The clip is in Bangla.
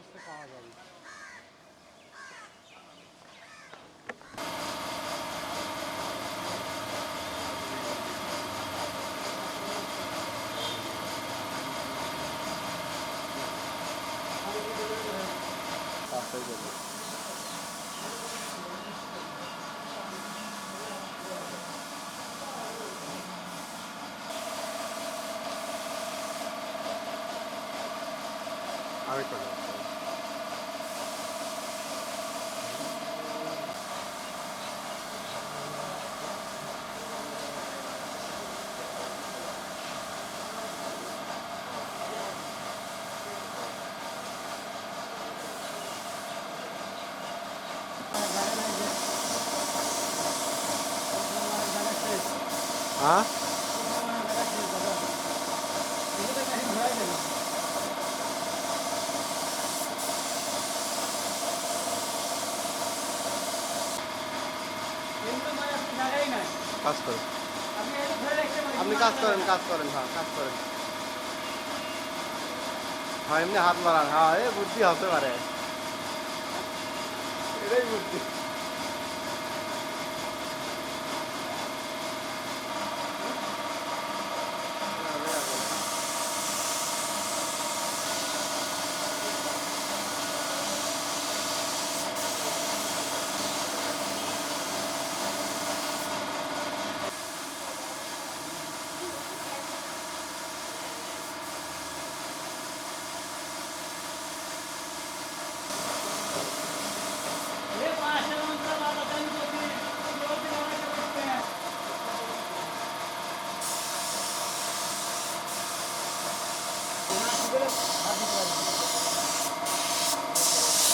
আসতে পাওয়া যাবে। পাঁচটাই যাবে আরেকটা হ্যাঁ কাজ করেন আপনি কাজ করেন কাজ করেন হ্যাঁ কাজ করেন। হ্যাঁ এমনি হাত মারান হ্যাঁ এ বুদ্ধি হতে পারে। এটাই বুদ্ধি।